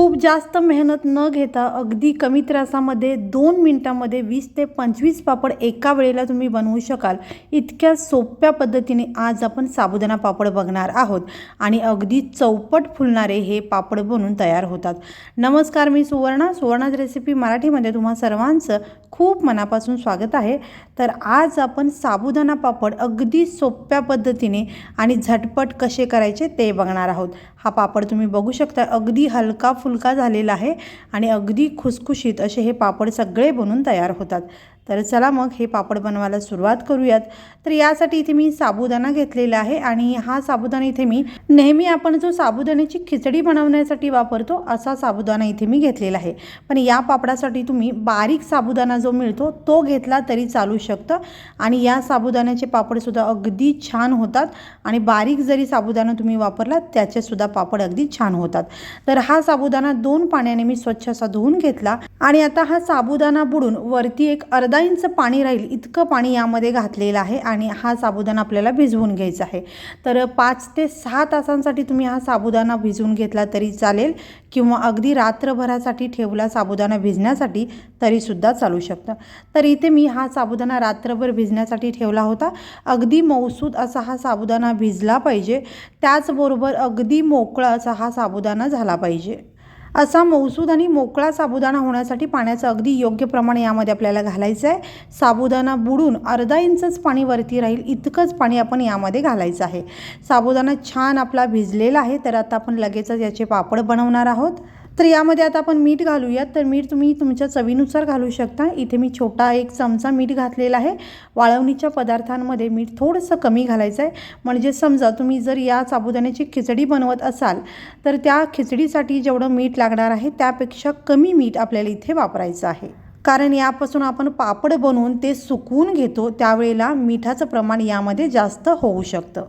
खूप जास्त मेहनत न घेता अगदी कमी त्रासामध्ये दोन मिनटामध्ये वीस ते पंचवीस पापड एका वेळेला तुम्ही बनवू शकाल. इतक्या सोप्या पद्धतीने आज आपण साबुदाणा पापड बघणार आहोत आणि अगदी चौपट फुलणारे हे पापड बनून तयार होतात. नमस्कार मी सुवर्णा. सुवर्णाज रेसिपी मराठीमध्ये तुम्हा सर्वांचं खूप मनापासून स्वागत आहे. तर आज आपण साबुदाणा पापड अगदी सोप्या पद्धतीने आणि झटपट कसे करायचे ते बघणार आहोत. हा पापड तुम्ही बघू शकता. अगदी हलका फुल फुलका झालेला आहे आणि अगदी खुसखुशीत असे हे पापड सगळे बनून तयार होतात. तर चला मग हे पापड बनवायला सुरुवात करूयात. तर यासाठी इथे मी साबुदाणा घेतलेला आहे आणि हा साबुदाणा इथे मी नेहमी आपण जो साबुदाण्याची खिचडी बनवण्यासाठी वापरतो असा साबुदाणा इथे मी घेतलेला आहे. पण या पापडासाठी तुम्ही बारीक साबुदाणा जो मिळतो तो घेतला तरी चालू शकतं. आणि या साबुदाण्याचे पापडसुद्धा अगदी छान होतात आणि बारीक जरी साबुदाणा तुम्ही वापरला त्याचेसुद्धा पापड अगदी छान होतात. तर हा साबुदाणा दोन पाण्याने मी स्वच्छ असा धुवून घेतला आणि आता हा साबुदाणा बुडून वरती एक अर्धा इंच पाणी राहील इतकं पाणी यामध्ये घातलेलं आहे आणि हा साबुदाणा आपल्याला भिजवून घ्यायचा आहे. तर पाच ते सहा तासांसाठी तुम्ही हा साबुदाणा भिजवून घेतला तरी चालेल किंवा अगदी रात्रभरासाठी ठेवला साबुदाणा भिजण्यासाठी तरीसुद्धा चालू शकतं. तर इथे मी हा साबुदाणा रात्रभर भिजण्यासाठी ठेवला होता. अगदी मौसूद असा हा साबुदाणा भिजला पाहिजे. त्याचबरोबर अगदी मोकळा असा हा साबुदाणा झाला पाहिजे. असा मौसूद आणि मोकळा साबुदाणा होण्यासाठी पाण्याचं अगदी योग्य प्रमाण यामध्ये आपल्याला घालायचं आहे साबुदाणा बुडून अर्धा इंचच पाणी वरती राहील इतकंच पाणी आपण यामध्ये घालायचं आहे. साबुदाणा छान आपला भिजलेला आहे तर आता आपण लगेचच याचे पापड बनवणार आहोत. तर यामध्ये आता आपण मीठ घालूयात. तर मीठ तुम्ही तुमच्या चवीनुसार घालू शकता. इथे मी छोटा एक चमचा मीठ घातलेला आहे. वाळवणीच्या पदार्थांमध्ये मीठ थोडंसं कमी घालायचं आहे. म्हणजे समजा तुम्ही जर या साबुदाण्याची खिचडी बनवत असाल तर त्या खिचडीसाठी जेवढं मीठ लागणार आहे त्यापेक्षा कमी मीठ आपल्याला इथे वापरायचं आहे. कारण यापासून आपण पापड बनवून ते सुकवून घेतो त्यावेळेला मिठाचं प्रमाण यामध्ये जास्त होऊ शकतं.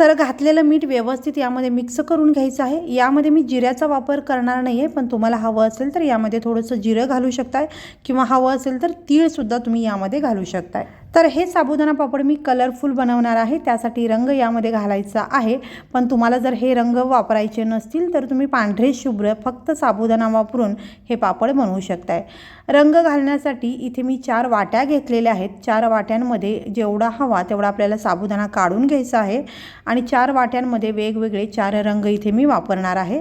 तर घातलेलं मीठ व्यवस्थित यामध्ये मिक्स करून घ्यायचं आहे. यामध्ये मी जिऱ्याचा वापर करणार नाही आहे पण तुम्हाला हवं असेल तर यामध्ये थोडंसं जिरं घालू शकताय किंवा हवं असेल तर तीळसुद्धा तुम्ही यामध्ये घालू शकताय. तर हे साबुदाणा पापड मी कलरफुल बनवणार आहे. त्यासाठी रंग यामध्ये घालायचा आहे. पण तुम्हाला जर हे रंग वापरायचे नसतील तर तुम्ही पांढरे शुभ्र फक्त साबुदाणा वापरून हे पापड बनवू शकताय. रंग घालण्यासाठी इथे मी चार वाट्या घेतलेल्या आहेत. चार वाट्यांमध्ये जेवढा हवा तेवढा आपल्याला साबुदाणा काढून घ्यायचा आहे. आणि चार वाट्यांमध्ये वेगवेगळे चार रंग इथे मी वापरणार आहे.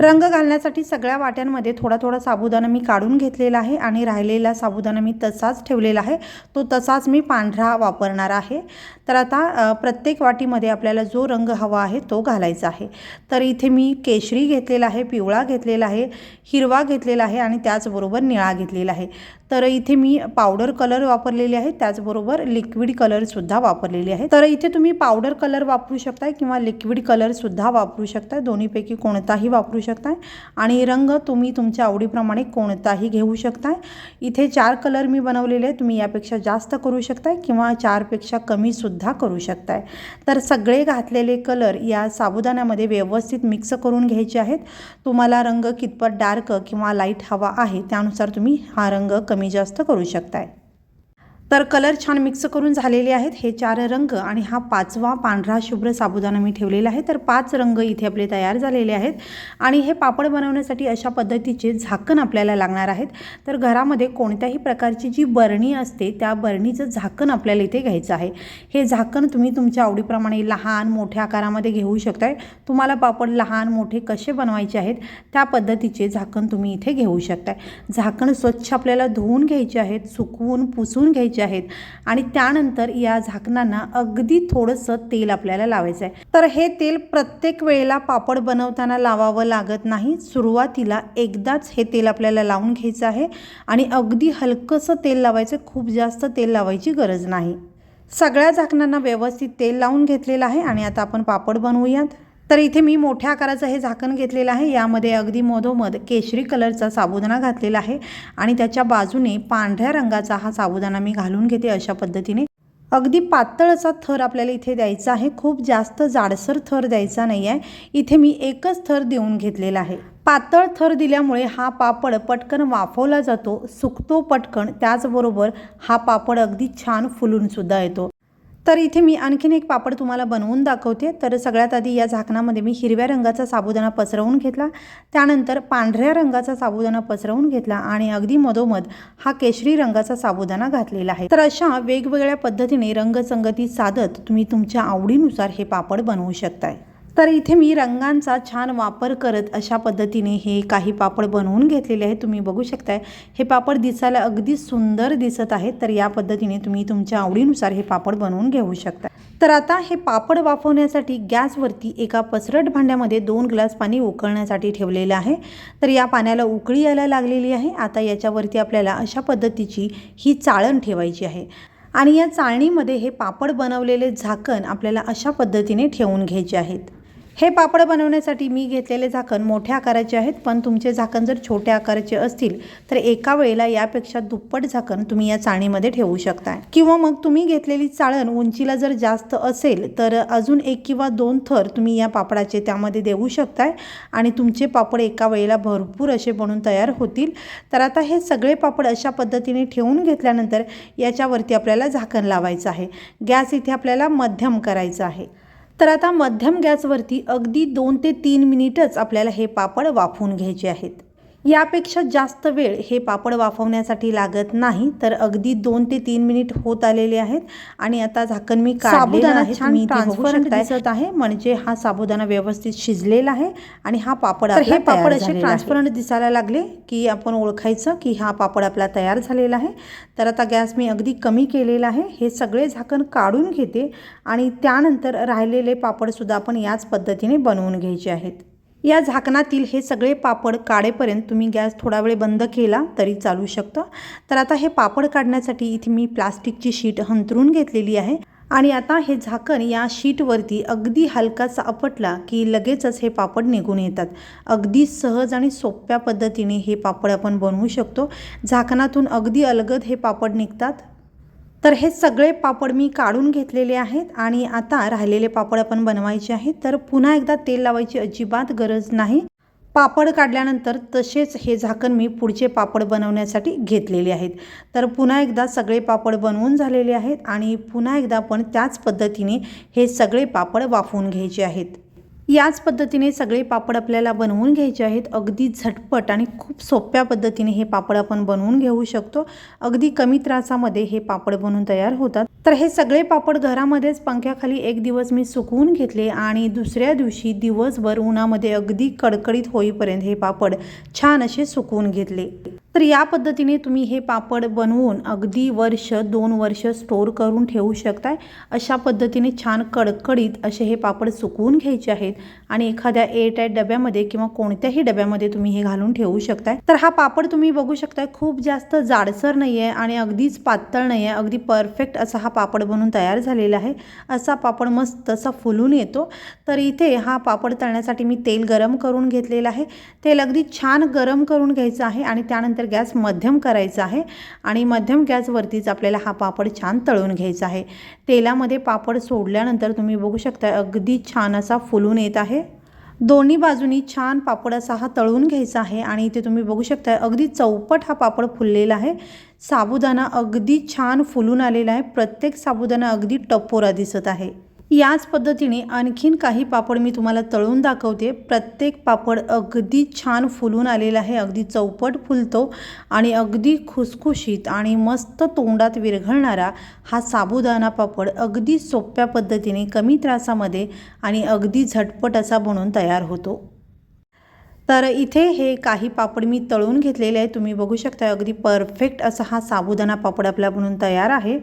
रंग घालण्यासाठी सगळ्या वाट्यांमध्ये थोडा थोडा साबुदाणा मी काढून घेतलेला आहे आणि राहिलेला साबुदाणा मी तसाच ठेवलेला आहे. तो तसाच मी पांढरा वापरणार आहे. तर आता प्रत्येक वाटीमध्ये आपल्याला जो रंग हवा आहे तो घालायचा आहे. तर इथे मी केशरी घेतलेला आहे पिवळा घेतलेला आहे हिरवा घेतलेला आहे आणि त्याचबरोबर निळा घेतलेला आहे. तर इथे मी पावडर कलर वापरलेले आहे त्याचबरोबर लिक्विड कलरसुद्धा वापरलेले आहे. तर इथे तुम्ही पावडर कलर वापरू शकताय किंवा लिक्विड कलरसुद्धा वापरू शकताय. दोन्हीपैकी कोणताही वापरू शकताय? आणि रंग तुम्ही तुमच्या आवडीप्रमाणे कोणताही घेऊ शकताय? इथे चार कलर मी बनवलेले तुम्ही यापेक्षा जास्त करू शकताय किंवा चारपेक्षा कमीसुद्धा करू शकताय. तर सगळे घातलेले कलर या साबुदाण्यामध्ये व्यवस्थित मिक्स करून घ्यायचे आहेत. तुम्हाला रंग कितपत डार्क किंवा लाइट हवा आहे त्यानुसार तुम्ही हा रंग कमी जास्त करू शकताय. तर कलर छान मिक्स करून झालेले आहेत. हे चार रंग आणि हा पाचवा पांढरा शुभ्र साबुदाणा मी ठेवलेला आहे. तर पाच रंग इथे आपले तयार झालेले आहेत. आणि हे पापड बनवण्यासाठी अशा पद्धतीचे झाकण आपल्याला लागणार आहेत. तर घरामध्ये कोणत्याही प्रकारची जी बरणी असते त्या बरणीचं झाकण आपल्याला इथे घ्यायचं आहे. हे झाकण तुम्ही तुमच्या आवडीप्रमाणे लहान मोठ्या आकारामध्ये घेऊ शकताय. तुम्हाला पापड लहान मोठे कसे बनवायचे आहेत त्या पद्धतीचे झाकण तुम्ही इथे घेऊ शकताय. झाकण स्वच्छ आपल्याला धुवून घ्यायचे आहेत सुकवून पुसून घ्यायचे आहेत. आणि त्यानंतर या झाकणांना अगदी थोडंसं तेल आपल्याला लावायचं आहे तर हे तेल प्रत्येक वेळेला पापड बनवताना लावावं लागत नाही. सुरुवातीला एकदाच हे तेल आपल्याला लावून घ्यायचं आहे. आणि अगदी हलकंसं तेल लावायचं. खूप जास्त तेल लावायची गरज नाही. सगळ्या झाकणांना व्यवस्थित तेल लावून घेतलेलं आहे. आणि आता आपण पापड बनवूयात. तर इथे मी मोठ्या आकाराचं हे झाकण घेतलेलं आहे. यामध्ये अगदी मधोमध केशरी कलरचा साबुदाणा घातलेला आहे आणि त्याच्या बाजूने पांढऱ्या रंगाचा हा साबुदाणा मी घालून घेते अशा पद्धतीने. अगदी पातळ असा थर आपल्याला इथे द्यायचा आहे. खूप जास्त जाडसर थर द्यायचा नाही आहे इथे मी एकच थर देऊन घेतलेला आहे. पातळ थर दिल्यामुळे हा पापड पटकन वाफवला जातो. सुकतो पटकन. त्याचबरोबर हा पापड अगदी छान फुलून सुद्धा येतो. तर इथे मी आणखीन एक पापड तुम्हाला बनवून दाखवते. तर सगळ्यात आधी या झाकणामध्ये मी हिरव्या रंगाचा साबुदाणा पसरवून घेतला. त्यानंतर पांढऱ्या रंगाचा साबुदाणा पसरवून घेतला आणि अगदी मधोमध हा केशरी रंगाचा साबुदाणा घातलेला आहे. तर अशा वेगवेगळ्या पद्धतीने रंगसंगती साधत तुम्ही तुमच्या आवडीनुसार हे पापड बनवू शकताय. तर इथे मी रंगांचा छान वापर करत अशा पद्धतीने हे काही पापड बनवून घेतलेले आहेत तुम्ही बघू शकताय. हे पापड दिसायला अगदी सुंदर दिसत आहेत. तर या पद्धतीने तुम्ही तुमच्या आवडीनुसार हे पापड बनवून घेऊ शकता. तर आता हे पापड वाफवण्यासाठी गॅसवरती एका पसरट भांड्यामध्ये दोन ग्लास पाणी उकळण्यासाठी ठेवलेलं आहे. तर या पाण्याला उकळी यायला लागलेली आहे. आता याच्यावरती आपल्याला अशा पद्धतीची ही चाळण ठेवायची आहे. आणि या चाळणीमध्ये हे पापड बनवलेले झाकण आपल्याला अशा पद्धतीने ठेवून घ्यायचे आहेत. हे पापड बनवण्यासाठी मी घेतलेले झाकण मोठ्या आकाराचे आहेत पण तुमचे झाकण जर छोट्या आकाराचे असतील तर एका वेळेला यापेक्षा दुप्पट झाकण तुम्ही या चाळणीमध्ये ठेवू शकता किंवा मग तुम्ही घेतलेली चाळण उंचीला जर जास्त असेल तर अजून एक किंवा दोन थर तुम्ही या पापडाचे त्यामध्ये देऊ शकताय. आणि तुमचे पापड एका वेळेला भरपूर असे बनून तयार होतील. तर आता हे सगळे पापड अशा पद्धतीने ठेवून घेतल्यानंतर याच्यावरती आपल्याला झाकण लावायचं आहे. गॅस इथे आपल्याला मध्यम करायचं आहे. तर आता मध्यम गॅसवरती अगदी दोन ते तीन मिनिटच आपल्याला हे पापड वाफवून घ्यायचे आहेत. यापेक्षा जास्त वेळ हे पापड वाफवण्यासाठी लागत नाही तर अगदी दोन ते तीन मिनिट होत आलेले आहेत. आणि आता झाकण मी शकताय. दिसत आहे. म्हणजे हा साबुदाणा व्यवस्थित शिजलेला आहे आणि हा पापड हे पापड असे ट्रान्सपरंट दिसायला लागले की आपण ओळखायचं की हा पापड आपला तयार झालेला आहे. तर आता गॅस मी अगदी कमी केलेला आहे. हे सगळे झाकण काढून घेते आणि त्यानंतर राहिलेले पापडसुद्धा आपण याच पद्धतीने बनवून घ्यायचे आहेत. या झाकणातील हे सगळे पापड काढेपर्यंत तुम्ही गॅस थोडा वेळ बंद केला तरी चालू शकतं. तर आता हे पापड काढण्यासाठी इथे मी प्लास्टिकची शीट हंतरून घेतलेली आहे. आणि आता हे झाकण या शीटवरती अगदी हलकासा अपटला की लगेचच हे पापड निघून येतात. अगदी सहज आणि सोप्या पद्धतीने हे पापड आपण बनवू शकतो. झाकणातून अगदी अलगद हे पापड निघतात. तर हे सगळे पापड मी काढून घेतलेले आहेत आणि आता राहिलेले पापड आपण बनवायचे आहेत. तर पुन्हा एकदा तेल लावायची अजिबात गरज नाही. पापड काढल्यानंतर तसेच हे झाकण मी पुढचे पापड बनवण्यासाठी घेतलेले आहेत. तर पुन्हा एकदा सगळे पापड बनवून झालेले आहेत आणि पुन्हा एकदा आपण त्याच पद्धतीने हे सगळे पापड वाफवून घ्यायचे आहेत. याच पद्धतीने सगळे पापड आपल्याला बनवून घ्यायचे आहेत. अगदी झटपट आणि खूप सोप्या पद्धतीने हे पापड आपण बनवून घेऊ शकतो. अगदी कमी त्रासामध्ये हे पापड बनवून तयार होतात. तर हे सगळे पापड घरामध्येच पंख्याखाली एक दिवस मी सुकवून घेतले आणि दुसऱ्या दिवशी दिवसभर उन्हामध्ये अगदी कडकडीत होईपर्यंत हे पापड छान असे सुकवून घेतले. तर या पद्धतीने तुम्ही हे पापड बनवून अगदी वर्ष दोन वर्ष स्टोर करून ठेवू शकताय. अशा पद्धतीने छान कडकडीत असे हे पापड सुकवून घ्यायचे आहेत आणि एखाद्या एअरटाईट डब्यामध्ये किंवा कोणत्याही डब्यामध्ये तुम्ही हे घालून ठेवू शकताय. तर हा पापड तुम्ही बघू शकताय खूप जास्त जाडसर नाही आहे आणि अगदीच पातळ नाही आहे अगदी परफेक्ट असा हा पापड बनवून तयार झालेला आहे. असा पापड मस्त असा फुलून येतो. तर इथे हा पापड तळण्यासाठी मी तेल गरम करून घेतलेलं आहे. तेल अगदी छान गरम करून घ्यायचं आहे आणि त्यानंतर गॅस मध्यम करायचा आहे आणि मध्यम गॅसवरतीच आपल्याला हा पापड छान तळून घ्यायचा आहे. तेलामध्ये पापड सोडल्यानंतर तुम्ही बघू शकता अगदी छान असा फुलून येत आहे. दोन्ही बाजूनी छान पापड असा हा तळून घ्यायचा आहे आणि इथे तुम्ही बघू शकता अगदी चौपट हा पापड फुललेला आहे. साबुदाणा अगदी छान फुलून आलेला आहे. प्रत्येक साबुदाणा अगदी टपोरा दिसत आहे. याच पद्धतीने आणखीन काही पापड मी तुम्हाला तळून दाखवते. प्रत्येक पापड अगदी छान फुलून आलेला आहे. अगदी चौपट फुलतो आणि अगदी खुसखुशीत आणि मस्त तोंडात विरघळणारा हा साबुदाणा पापड अगदी सोप्या पद्धतीने कमी त्रासामध्ये आणि अगदी झटपट असा बनून तयार होतो. तर इथे हे काही पापड मी तळून घेतलेले आहे. तुम्ही बघू शकता अगदी परफेक्ट असा हा साबुदाणा पापड आपला म्हणून तयार आहे.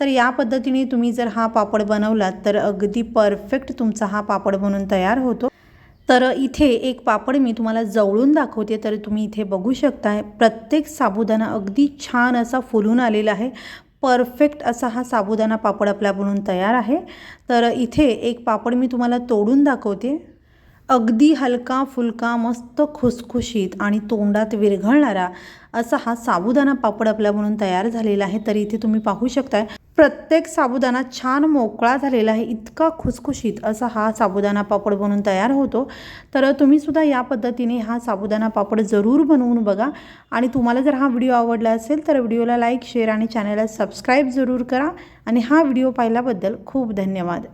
तर या पद्धतीने तुम्ही जर हा पापड बनवलात तर अगदी परफेक्ट तुमचा हा पापड म्हणून तयार होतो. तर इथे एक पापड मी तुम्हाला जवळून दाखवते तर तुम्ही इथे बघू शकता प्रत्येक साबुदाणा अगदी छान असा फुलून आलेला आहे. परफेक्ट असा हा साबुदाणा पापड आपला म्हणून तयार आहे. तर इथे एक पापड मी तुम्हाला तोडून दाखवते. अगदी हलका फुलका मस्त खुसखुशीत आणि तोंडात विरघळणारा असा हा साबुदाणा पापड आपला म्हणून तयार झालेला आहे. तर इथे तुम्ही पाहू शकताय प्रत्येक साबुदाणा छान मोकळा झालेला आहे. इतका खुसखुशीत असा हा साबुदाणा पापड बनून तयार होतो. तर तुम्हीसुद्धा या पद्धतीने हा साबुदाणा पापड जरूर बनवून बघा. आणि तुम्हाला जर हा व्हिडिओ आवडला असेल तर व्हिडिओला लाईक शेअर आणि चॅनलला सबस्क्राईब जरूर करा. आणि हा व्हिडिओ पाहिल्याबद्दल खूप धन्यवाद.